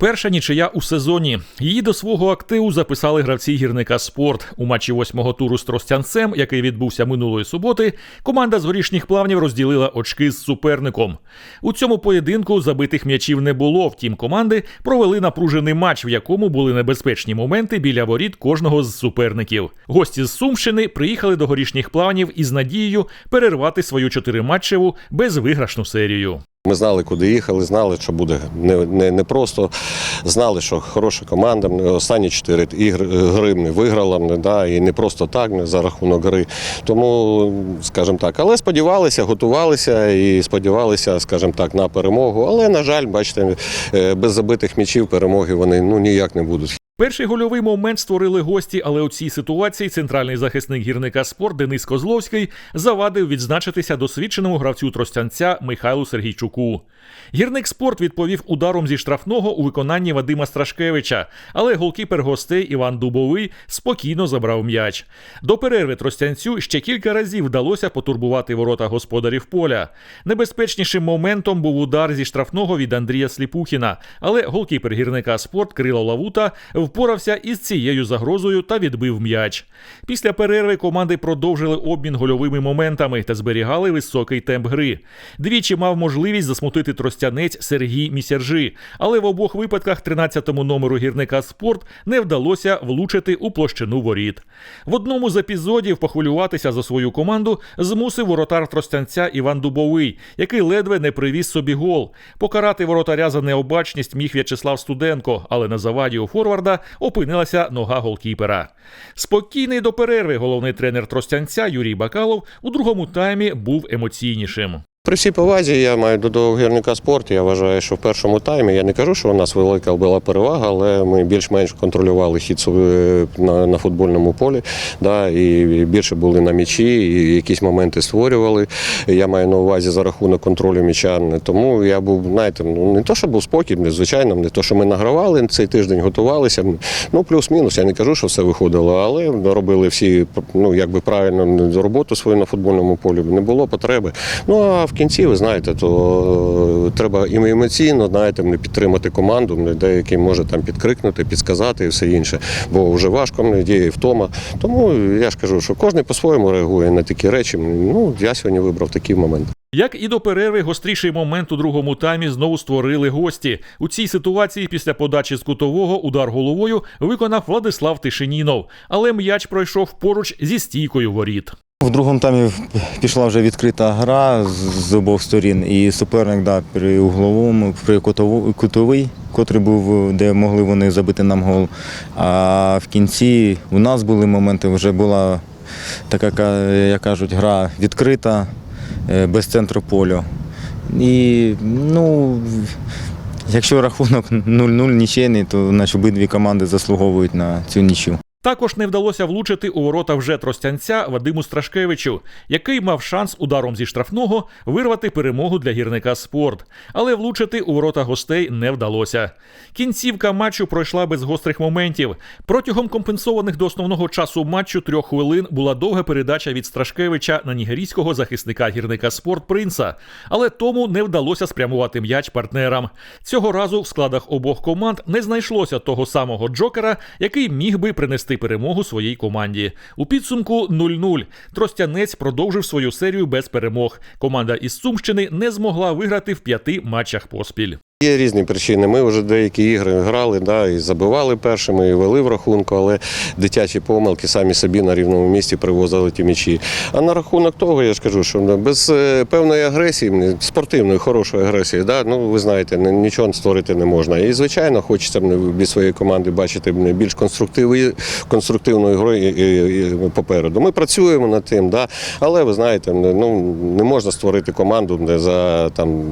Перша нічия у сезоні. Її до свого активу записали гравці гірника спорт. У матчі восьмого туру з Тростянцем, який відбувся минулої суботи, команда з горішніх плавнів розділила очки з суперником. У цьому поєдинку забитих м'ячів не було. Втім, команди провели напружений матч, в якому були небезпечні моменти біля воріт кожного з суперників. Гості з Сумщини приїхали до горішніх плавнів із надією перервати свою чотириматчеву безвиграшну серію. Ми знали, куди їхали, знали, що буде не, не, не просто. Знали, що хороша команда. Останні чотири ігри гри не виграла да, і не просто так, не за рахунок гри. Тому, скажімо так, але сподівалися, готувалися і сподівалися, скажімо так, на перемогу. Але, на жаль, бачите, е, без забитих м'ячів перемоги вони ну, ніяк не будуть. Перший гольовий момент створили гості, але у цій ситуації центральний захисник гірника спорт Денис Козловський завадив відзначитися досвідченому гравцю тростянця Михайлу Сергійчуку. Гірник спорт відповів ударом зі штрафного у виконанні Вадима Страшкевича, але голкіпер гостей Іван Дубовий спокійно забрав м'яч. До перерви тростянцю ще кілька разів вдалося потурбувати ворота господарів поля. Небезпечнішим моментом був удар зі штрафного від Андрія Сліпухіна, але голкіпер гірника спорт Крило Лавута впорався із цією загрозою та відбив м'яч. Після перерви команди продовжили обмін гольовими моментами та зберігали високий темп гри. Двічі мав можливість засмутити тростянець Сергій Місержи, але в обох випадках 13-му номеру гірника спорт не вдалося влучити у площину воріт. В одному з епізодів похвилюватися за свою команду змусив воротар тростянця Іван Дубовий, який ледве не привіз собі гол. Покарати воротаря за необачність міг В'ячеслав Студенко, але на заваді у форварда опинилася нога голкіпера. Спокійний до перерви головний тренер тростянця Юрій Бакалов у другому таймі був емоційнішим. При всій повазі я маю до, гірника спорту. Я вважаю, що в першому таймі я не кажу, що у нас велика була перевага, але ми більш-менш контролювали хід е, на, на футбольному полі. Да, і більше були на м'ячі, і якісь моменти створювали. Я маю на увазі за рахунок контролю м'яча. Тому я був, знаєте, ну не то, що був спокій, звичайно, не то, що ми награвали цей тиждень, готувалися. Ну, плюс-мінус. Я не кажу, що все виходило, але робили всі ну, якби правильно роботу свою на футбольному полі. Не було потреби. Ну а в кінці, ви знаєте, то е, треба і емоційно знаєте, не підтримати команду, не деякий може там підкрикнути, підсказати і все інше. Бо вже важко мені діє втома. Тому я ж кажу, що кожен по-своєму реагує на такі речі. Ну, я сьогодні вибрав такий момент. Як і до перерви, гостріший момент у другому таймі знову створили гості. У цій ситуації після подачі з кутового удар головою виконав Владислав Тишинінов, але м'яч пройшов поруч зі стійкою воріт. В другому таймі пішла вже відкрита гра з- обох сторін, і суперник да, при угловому, при кутовий, котрий був, де могли вони забити нам гол. А в кінці у нас були моменти, вже була така, як кажуть, гра відкрита, е, без центру полю. І ну, якщо рахунок 0-0 нічийний, то значить, обидві команди заслуговують на цю нічю. Також не вдалося влучити у ворота вже тростянця Вадиму Страшкевичу, який мав шанс ударом зі штрафного вирвати перемогу для гірника спорт. Але влучити у ворота гостей не вдалося. Кінцівка матчу пройшла без гострих моментів. Протягом компенсованих до основного часу матчу трьох хвилин була довга передача від Страшкевича на нігерійського захисника гірника спорт Принца, але тому не вдалося спрямувати м'яч партнерам. Цього разу в складах обох команд не знайшлося того самого Джокера, який міг би принести перемогу своїй команді. У підсумку 0-0. Тростянець продовжив свою серію без перемог. Команда із Сумщини не змогла виграти в п'яти матчах поспіль. Є різні причини. Ми вже деякі ігри грали, да, і забивали першими, і вели в рахунку, але дитячі помилки самі собі на рівному місці привозили ті м'ячі. А на рахунок того, я ж кажу, що без е, певної агресії, спортивної, хорошої агресії, да, ну ви знаєте, ні- нічого створити не можна. І звичайно, хочеться від своєї команди бачити більш конструктивної, і- і попереду. Ми працюємо над тим, да, але ви знаєте, ну не можна створити команду де за там,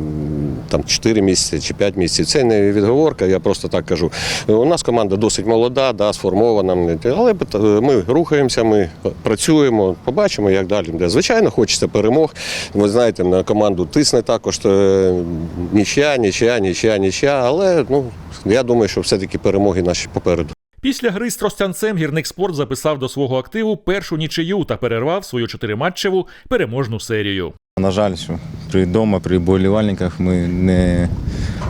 там 4 місяці чи 5 місяців. Це не відговорка, я просто так кажу. У нас команда досить молода, да, сформована, але ми рухаємося, ми працюємо, побачимо, як далі. буде. Звичайно, хочеться перемог. Ви знаєте, на команду тисне також е, нічия, нічия, нічия, нічия, але ну, я думаю, що все-таки перемоги наші попереду. Після гри з Тростянцем гірник спорт записав до свого активу першу нічию та перервав свою чотириматчеву переможну серію. На жаль, що при дома, при болівальниках ми не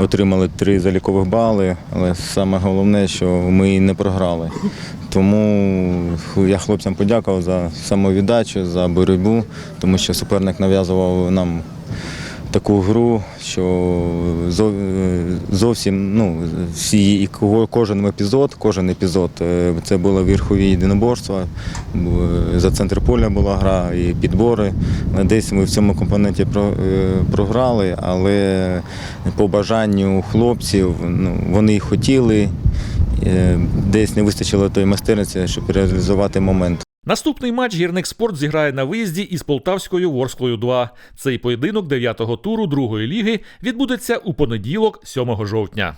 отримали три залікових бали, але саме головне, що ми не програли. Тому я хлопцям подякував за самовіддачу, за боротьбу, тому що суперник нав'язував нам таку гру, що зовсім ну, всі, кожен епізод, кожен епізод е, це було верхові єдиноборства. За центр поля була гра і підбори. Десь ми в цьому компоненті е, програли, але по бажанню хлопців ну, вони хотіли. е, Десь не вистачило тої майстерності, щоб реалізувати момент. Наступний матч гірник спорт зіграє на виїзді із Полтавською Ворсклою 2. Цей поєдинок 9-го туру другої ліги відбудеться у понеділок, 7 жовтня.